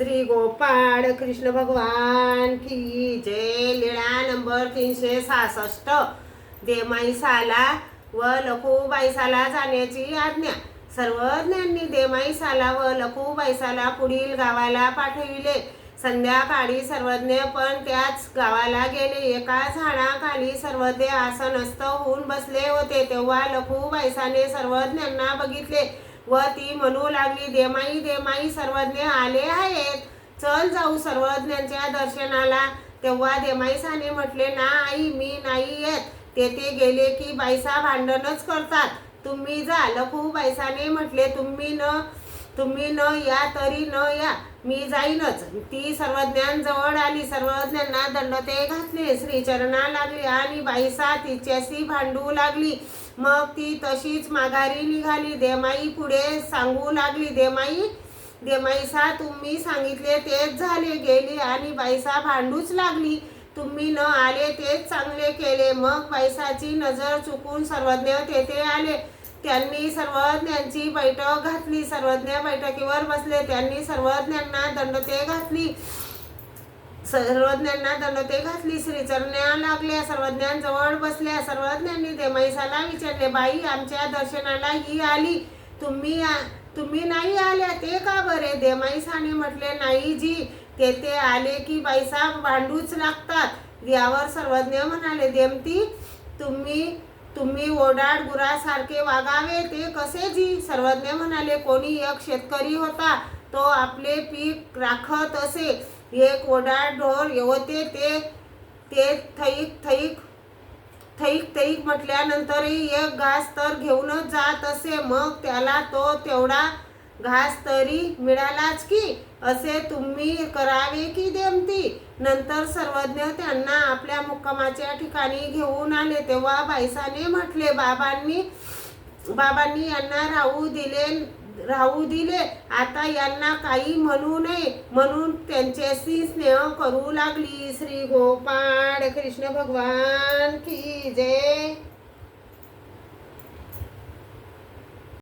श्री गोपाळ कृष्ण भगवान की जय. लीळा नंबर तीनशे सहासष्ट. देमाईसाला व लखूबाईसाला जाण्याची आज्ञा. सर्वज्ञांनी देमाईसाला व लखूबाईसाला पुढील गावाला पाठविले. संध्याकाळी सर्वज्ञ पण त्याच गावाला गेले. एका झाडाखाली सर्वज्ञ आसनस्थ होऊन बसले होते. तेव्हा लखूबाईसाने सर्वज्ञांना बघितले. व ती म्हणू लागली देमाई देमाई सर्वज्ञ आले आहेत. चल जाऊ सर्वज्ञांच्या दर्शनाला. तेव्हा देमाईसाने म्हटले ना आई मी नाही येत. तेथे गेले की बायसा भांडणच करतात. तुम्ही जा. लखू बायसाने म्हटले तुम्ही न तुम्ही न या तरी न या. मी जाईनच. ती सर्वज्ञांजवळ आली. सर्वज्ञांना दंडते घातले. श्रीचरणा लागली आणि बाईसा तिच्याशी भांडू लागली. मग ती तशीच माघारी निघाली. देमाई पुढे सांगू लागली. देमाई देमाईसा तुम्ही सांगितले तेच झाले. गेली आणि बाईसा भांडूच लागली. तुम्ही न आले तेच चांगले केले. मग बाईसाची नजर चुकून सर्वज्ञ तेथे आले. त्यांनी सर्वज्ञांची बैठक घातली. सर्वज्ञ बैठकीवर बसले. त्यांनी सर्वज्ञांना दंडते घातली. सर्वज्ञांना दंडते घातली. श्रीचरण्या लागल्या. सर्वज्ञांजवळ बसल्या. सर्वज्ञांनी देमाईसाला विचारले बाई आमच्या दर्शनाला ही आली. तुम्ही तुम्ही नाही आल्या ते का बरे? देमाईसाने म्हटले नाही जी. तेथे आले की बाईसा भांडूच लागतात. यावर सर्वज्ञ म्हणाले देमती तुम्ही तुम्ही ओढाड गुरासारखे वागावे ते कसे जी? सर्वज्ञ म्हणाले कोणी एक शेतकरी होता तो आपले पीक राखत असे. एक ओढाड ढोर होते ते ते थैक थैक थैक थैक म्हटल्यानंतरही एक घास तर घेऊनच जात असे. मग त्याला तो तेवढा घास तरी मिळालाच की? असे तुम्ही करावे की देमती? नंतर सर्वज्ञ त्यांना आपल्या मुक्कामाच्या ठिकाणी घेऊन आले. तेव्हा बाईसाने म्हटले बाबांनी बाबांनी यांना राहू दिले राहू दिले. आता यांना काही म्हणू नये. म्हणून त्यांच्याशी स्नेह करू लागली. श्री गोपाळ कृष्ण भगवान की जय.